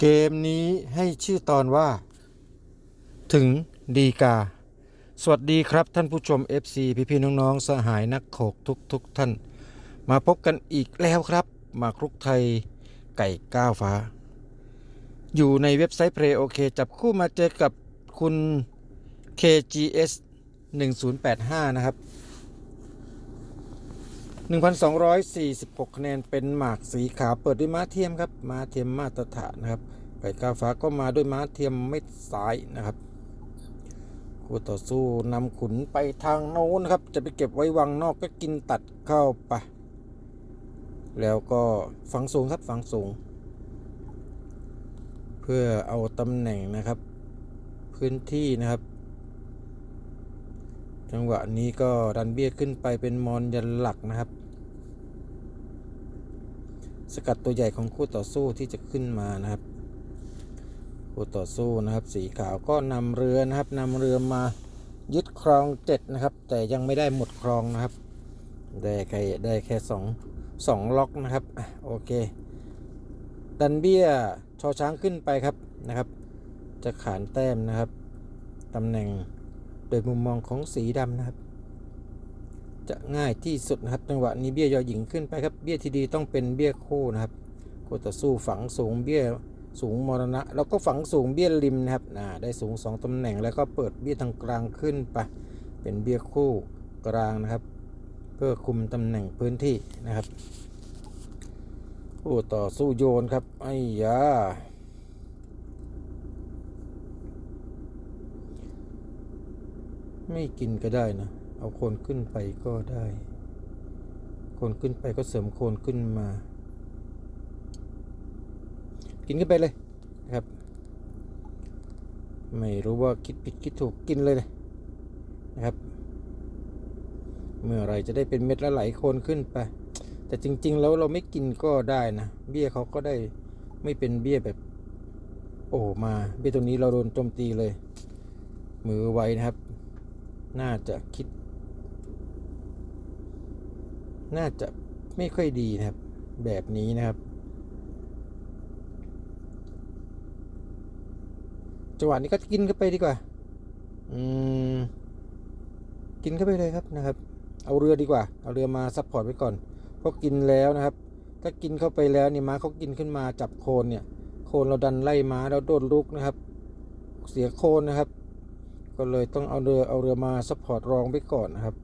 เกมนี้ให้ชื่อตอนว่า ถึงดีกา สวัสดีครับท่านผู้ชม FC พี่พี่น้องๆสหายนักโขกทุกทุกๆท่าน มาพบกันอีกแล้วครับ มาคลุกไทยไก่ก้าวฟ้า อยู่ในเว็บไซต์ Play OK จับคู่มาเจอกับคุณ KGS 1085 นะครับ 1,246คะแนนเป็นหมากสีขาวเปิดด้วยม้าเทียมครับม้าเทียมมาตรฐานนะครับไก่กาฟ้าก็มาด้วยม้าเทียมเม็ดซ้ายนะครับคู่ต่อสู้นำขุนไปทางโน้นครับ จะไปเก็บไว้วังนอกก็กินตัดเข้าไป แล้วก็ฝังสูงครับฝังสูง เพื่อเอาตำแหน่งนะครับ พื้นที่นะครับ จังหวะนี้ก็ดันเบี้ยขึ้นไปเป็นมอนยันหลักนะครับ สกัดตัวใหญ่ของคู่ต่อสู้ที่จะขึ้นมานะครับ คู่ต่อสู้นะครับ สีขาวก็นำเรือนะครับนำเรือมายึดครองเจ็ดนะครับ แต่ยังไม่ได้หมดครองนะครับ ได้แค่ได้แค่สองสองล็อกนะครับโอเค ดันเบี้ยชอช้างขึ้นไปครับนะครับ จะขานแต้มนะครับตำแหน่ง โดยมุมมองของสีดำนะครับ จะง่ายที่สุดนะครับจังหวะนี้เบี้ยยอหญิงขึ้นไปครับ เบี้ยที่ดีต้องเป็นเบี้ยคู่นะครับคู่ต่อสู้ฝังสูงเบี้ยสูงมรณะ แล้วก็ฝังสูงเบี้ยริมนะครับได้สูงสองตำแหน่งแล้วก็เปิดเบี้ยทางกลางขึ้นไปเป็นเบี้ยคู่กลางนะครับ เพื่อคุมตำแหน่งพื้นที่นะครับคู่ต่อสู้โยนครับไอ้ยา ไม่กินก็ได้นะ เอาโคนขึ้นไปก็ได้ โคนขึ้นไปก็เสริมโคนขึ้นมา กินขึ้นไปเลยนะครับ ไม่รู้ว่าคิดผิดคิดถูกกินเลยนะนะครับ เมื่อไรจะได้เป็นเม็ดละไหลโคนขึ้นไป แต่จริง ๆ แล้วเราไม่กินก็ได้นะ เบี้ยเขาก็ได้ไม่เป็นเบี้ยแบบโอ้มาเบี้ยตรงนี้เราโดนโจมตีเลย มือไวนะครับ น่าจะคิด น่าจะไม่ค่อยดีนะครับ แบบนี้นะครับจังหวะนี้ก็กินเข้าไปดีกว่า อืม กินเข้าไปเลยครับนะครับ เอาเรือดีกว่า เอาเรือมาซัพพอร์ตไว้ก่อน เพราะกินแล้วนะครับ ถ้ากินเข้าไปแล้วนี่ม้าเขากินขึ้นมาจับโคนเนี่ย โคนเราดันไล่ม้าแล้วโดนลุกนะครับ เสียโคนนะครับ ก็เลยต้องเอาเรือเอาเรือมาซัพพอร์ตรองไว้ก่อนนะครับ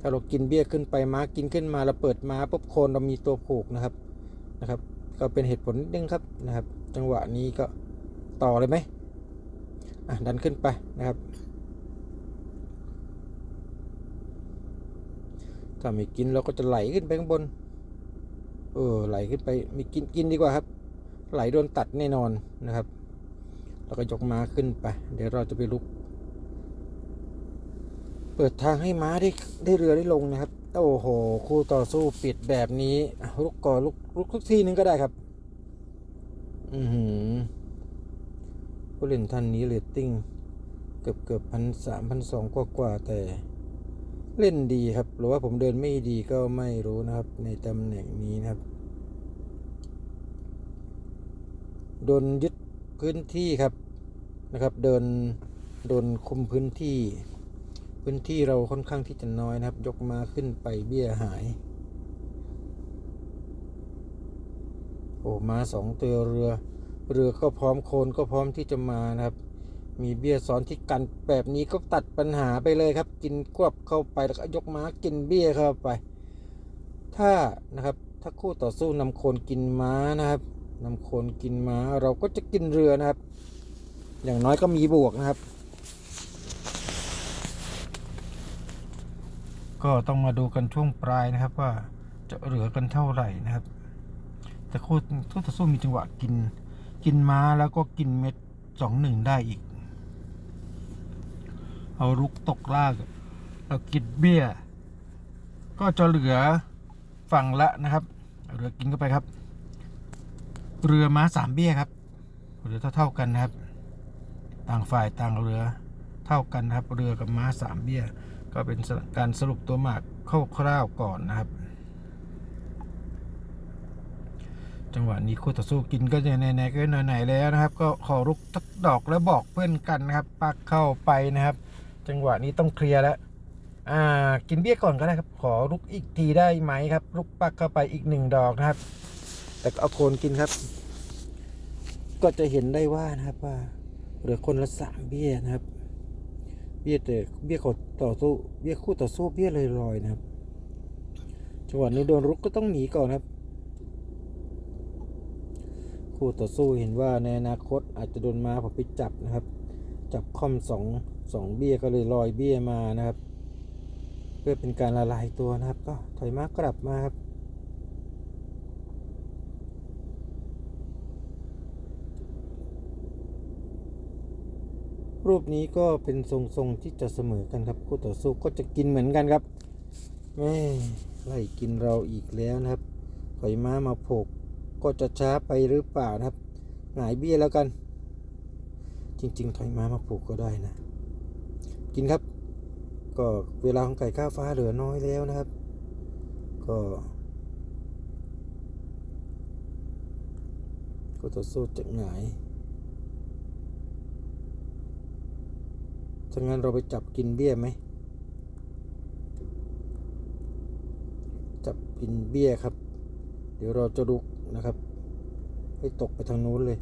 ถ้าเรากินเบี้ยขึ้นไปม้ากินขึ้นมาเราเปิดม้าปุ๊บโคนเรามีตัวผูกนะครับนะครับ ก็เป็นเหตุผลนิดนึงครับนะครับ จังหวะนี้ก็ต่อเลยไหมอะดันขึ้นไปนะครับถ้าไม่กินเราก็จะไหลขึ้นไปข้างบน เออไหลขึ้นไปมีกินกินดีกว่าครับ ไหลโดนตัดแน่นอนนะครับแล้วก็ยกมาขึ้นไป เดี๋ยวเราจะไปลุก เปิดทางให้ม้าได้ได้เรือได้ลงนะครับ โอ้โห คู่ต่อสู้ปิดแบบนี้ลุกก่อลุกลุกทุกทีนึงก็ได้ครับ อือหือผู้เล่นท่านนี้เรตติ้งเกือบเกือบพันสามพันสองกว่ากว่าแต่เล่นดีครับ หรือว่าผมเดินไม่ดีก็ไม่รู้นะครับ ในตำแหน่งนี้นะครับ โดนยึดพื้นที่ครับนะครับ เดินโดนคุมพื้นที่ พื้นที่เราค่อนข้างที่จะน้อยนะครับ ยกมาขึ้นไปเบี้ยหาย โอ้มาสองตัวเรือ เรือก็พร้อมโคนก็พร้อมที่จะมานะครับ มีเบี้ยซ้อนที่กันแบบนี้ก็ตัดปัญหาไปเลยครับ กินควบเข้าไปแล้วก็ยกม้ากินเบี้ยเข้าไป ถ้านะครับถ้าคู่ต่อสู้นำโคนกินม้านะครับนำโคนกินม้าเราก็จะกินเรือนะครับ อย่างน้อยก็มีบวกนะครับ ก็ต้องมาดูกันช่วงปลายนะครับ ว่าจะเหลือกันเท่าไหร่นะครับ แต่คู่คู่ต่อสู้มีจังหวะกิน กินม้าแล้วก็กินเม็ดสองหนึ่งได้อีก เอารุกตกลากเรากินเบี้ย ก็จะเหลือฝั่งละนะครับเอาเรือกินเข้าไปครับ เรือม้าสามเบี้ยครับเรือเท่าๆกันนะครับ ต่างฝ่ายต่างเรือเท่ากันครับ เรือกับม้าสามเบี้ย ก็เป็นการสรุปตัวหมากคร่าวๆก่อนนะครับ จังหวะนี้คู่ต่อสู้กินก็จะไหนๆก็ไหนๆแล้วนะครับ ก็ขอรุกสักดอกแล้วบอกเพื่อนกันนะครับ ปักเข้าไปนะครับ จังหวะนี้ต้องเคลียร์แล้วอ่ากินเบี้ยก่อนก็ได้ครับ ขอรุกอีกทีได้ไหมครับรุกปักเข้าไปอีกหนึ่งดอกนะครับ แต่เอาโคนกินครับ ก็จะเห็นได้ว่านะครับว่าเหลือคนละสามเบี้ยนะครับ เบี้ยแต่เบี้ยขอต่อสู้เบี้ยคู่ต่อสู้เบี้ยเลยลอยๆนะครับจังหวะนี้โดนรุกก็ต้องหนีก่อนครับ คู่ต่อสู้เห็นว่าในอนาคตอาจจะโดนม้าผมไปจับนะครับ จับค่อมสองสองเบี้ยก็เลยลอยเบี้ยมานะครับ เพื่อเป็นการละลายตัวนะครับ ก็ถอยม้ากลับมาครับ รูปนี้ก็เป็นทรงๆที่จะเสมอกันครับคู่ต่อสู้ก็จะกินเหมือนกันครับแม่ไล่กินเราอีกแล้วนะครับถอยม้ามาโผกก็จะช้าไปหรือเปล่านะครับ หงายเบี้ยแล้วกัน จริง ๆ ถอยม้ามาผูกก็ได้นะ กินครับ ก็เวลาของไก่ข้าวฟ้าเหลือน้อยแล้วนะครับ ก็ ก็ต่อสู้จะหงาย ถ้างั้นเราไปจับกินเบี้ยไหม จับกินเบี้ยครับ เดี๋ยวเราจะลุกนะครับ ให้ตกไปทางนู้นเลย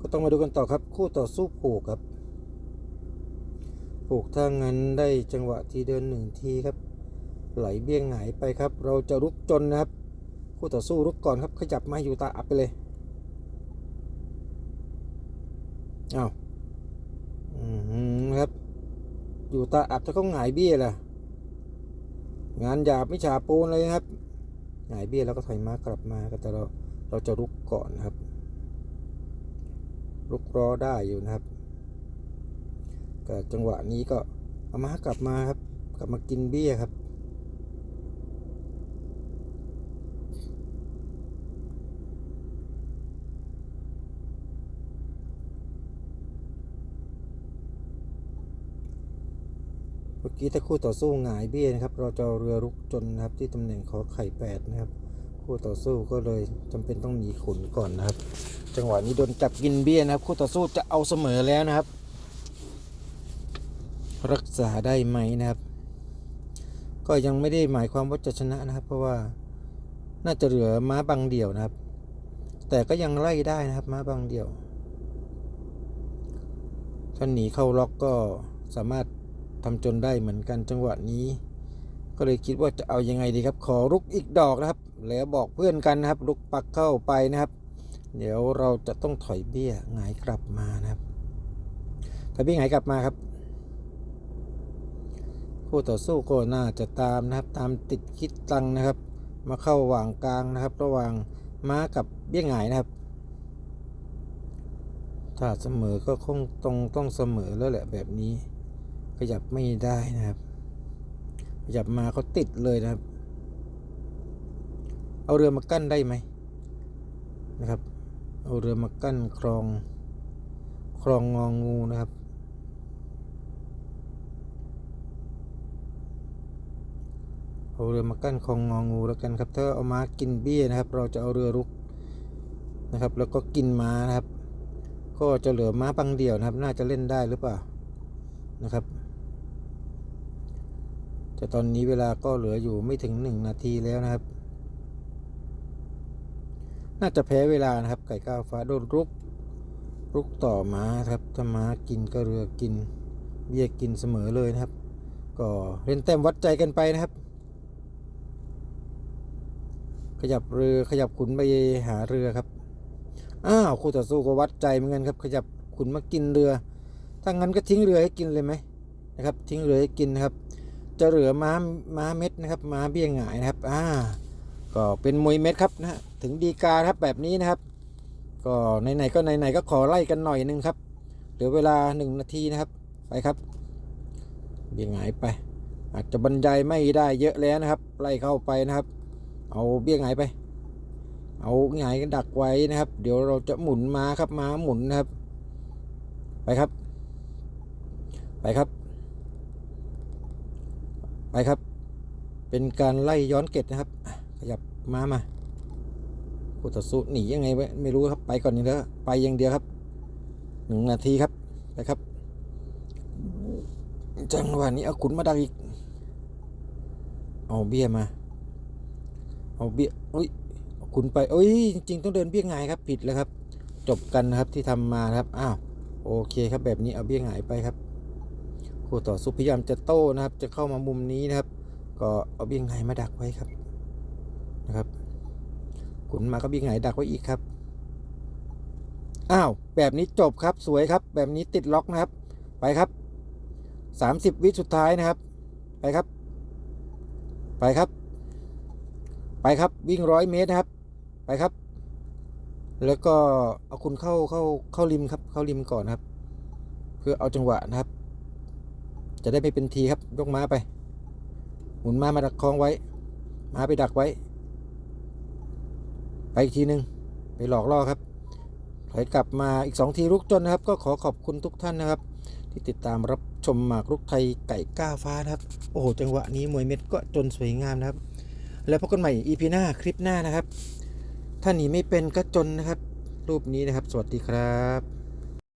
ก็ต้องมาดูกันต่อครับ คู่ต่อสู้ผูกครับ ผูกถ้างั้นได้จังหวะทีเดินหนึ่งทีครับ ไหลเบี้ยงหายไปครับ เราจะรุกจนนะครับ คู่ต่อสู้รุกก่อนครับ ขยับมาอยู่ตาอับไปเลยเอ้าอืมครับ อยู่ตาอับถ้าเขาหงายเบี้ยล่ะ งานหยาบไม่ฉาปูนเลยครับ หงายเบี้ยแล้วก็ถอยมากลับมาก็แต่เราเราจะรุกก่อนครับลุกรอได้อยู่นะครับก็จังหวะนี้ก็เอามากลับมาครับ กลับมากินเบี้ยครับ มื่อกี้ถ้าคู่ต่อสู้หงายเบี้ยนะครับ เราจะเรือรุกจนนะครับที่ตำแหน่งขอไข่แปดนะครับ คู่ต่อสู้ก็เลยจำเป็นต้องหนีขุนก่อนนะครับ จังหวะนี้โดนจับกินเบี้ยนะครับ คู่ต่อสู้จะเอาเสมอแล้วนะครับ รักษาได้ไหมนะครับ ก็ยังไม่ได้หมายความว่าจะชนะนะครับ เพราะว่าน่าจะเหลือม้าบางเดี่ยวนะครับ แต่ก็ยังไล่ได้นะครับม้าบางเดี่ยวถ้าหนีเข้าล็อกก็สามารถ ทำจนได้เหมือนกันจังหวะนี้ ก็เลยคิดว่าจะเอายังไงดีครับ ขอรุกอีกดอกนะครับ แล้วบอกเพื่อนกันนะครับลุกปักเข้าไปนะครับ เดี๋ยวเราจะต้องถอยเบี้ยหงายกลับมานะครับถอยเบี้ยหงายกลับมาครับคู่ต่อสู้ก็น่าจะตามนะครับ ตามติดคิดตังนะครับ มาเข้าหว่างกลางนะครับ ระหว่างม้ากับเบี้ยหงายนะครับ ถ้าเสมอก็คงตรงต้องเสมอแล้วแหละแบบนี้ ขยับไม่ได้นะครับ ขยับมาเขาติดเลยนะครับ เอาเรือมากั้นได้ไหมนะครับ เอาเรือมากั้นคลองคลองงองงูนะครับ เอาเรือมากั้นคลองงองงูแล้วกันครับ ถ้าเอาม้ากินเบี้ยนะครับ เราจะเอาเรือรุกนะครับ แล้วก็กินม้านะครับ ก็จะเหลือม้าบังเดียวนะครับ น่าจะเล่นได้หรือเปล่านะครับ แต่ตอนนี้เวลาก็เหลืออยู่ไม่ถึงหนึ่งนาทีแล้วนะครับ น่าจะแพ้เวลานะครับ ไก่ก้าวฟ้าโดนรุก รุกต่อม้าครับถ้าม้ากินก็เรือกิน เบี้ยกินเสมอเลยนะครับ ก็เล่นแต้มวัดใจกันไปนะครับ ขยับเรือขยับขุนไปหาเรือครับ อ้าวคู่ต่อสู้ก็วัดใจเหมือนกันครับ ขยับขุนมากินเรือ ถ้างั้นก็ทิ้งเรือให้กินเลยไหมนะครับ ทิ้งเรือให้กินนะครับ จะเหลือม้าม้าเม็ดนะครับ ม้าเบี้ยงหงายนะครับอ่าก็เป็นมวยเม็ดครับนะถึงดีกาครับแบบนี้นะครับ ก็ไหนๆก็ไหนๆก็ขอไล่กันหน่อยหนึงครับเหลือเวลาหนึ่งนาทีนะครับ ไปครับเบี้ยงหงายไป อาจจะบรรยายไม่ได้เยอะแล้วนะครับ ไล่เข้าไปนะครับ เอาเบี้ยงหงายไป เอาหงายดักไว้นะครับ เดี๋ยวเราจะหมุนม้าครับม้าหมุนนะครับ ไปครับ ไปครับ ไปครับ เป็นการไล่ย้อนเกตนะครับ ขยับมามาคู่ต่อสู้หนียังไงไม่รู้ครับ ไปก่อนอย่างเดียวไปอย่างเดียวครับหนึ่งนาทีครับไปครับ จังหวะนี้เอาขุนมาดักอีก เอาเบี้ยมา เอาเบี้ยอุ้ยขุนไปเอ้ยจริง ๆ ต้องเดินเบี้ยงายครับ ผิดแล้วครับ จบกันนะครับที่ทำมาครับอ้าวโอเคครับแบบนี้เอาเบี้ยหงายไปครับ คู่ต่อสู้พยายามจะโต้นะครับ จะเข้ามามุมนี้นะครับ ก็เอาเบี้ยหงายมาดักไว้ครับนะครับขุนมาก็เบี้ยหงายดักไว้อีกครับอ้าวแบบนี้จบครับสวยครับ แบบนี้ติดล็อกนะครับ ไปครับ 30 วิสุดท้ายนะครับ ไปครับ ไปครับ ไปครับวิ่งร้อยเมตรนะครับ ไปครับ แล้วก็เอาคุณเข้าเข้าเข้าริมครับ เข้าริมก่อนนะครับ เพื่อเอาจังหวะนะครับ จะได้ไม่เป็นทีครับ ยกม้าไป หมุนม้ามาดักคล้องไว้ ม้าไปดักไว้ ไปอีกทีหนึ่งไปหลอกล่อครับถอยกลับมาอีกสองทีลุกจนนะครับ ก็ขอขอบคุณทุกท่านนะครับ ที่ติดตามรับชมหมากรุกไทยไก่ก้าฟ้านะครับ โอ้โหจังหวะนี้มวยเม็ดก็จนสวยงามนะครับ แล้วพบกันใหม่ EP หน้าคลิปหน้านะครับ ถ้าหนีไม่เป็นก็จนนะครับ รูปนี้นะครับ สวัสดีครับ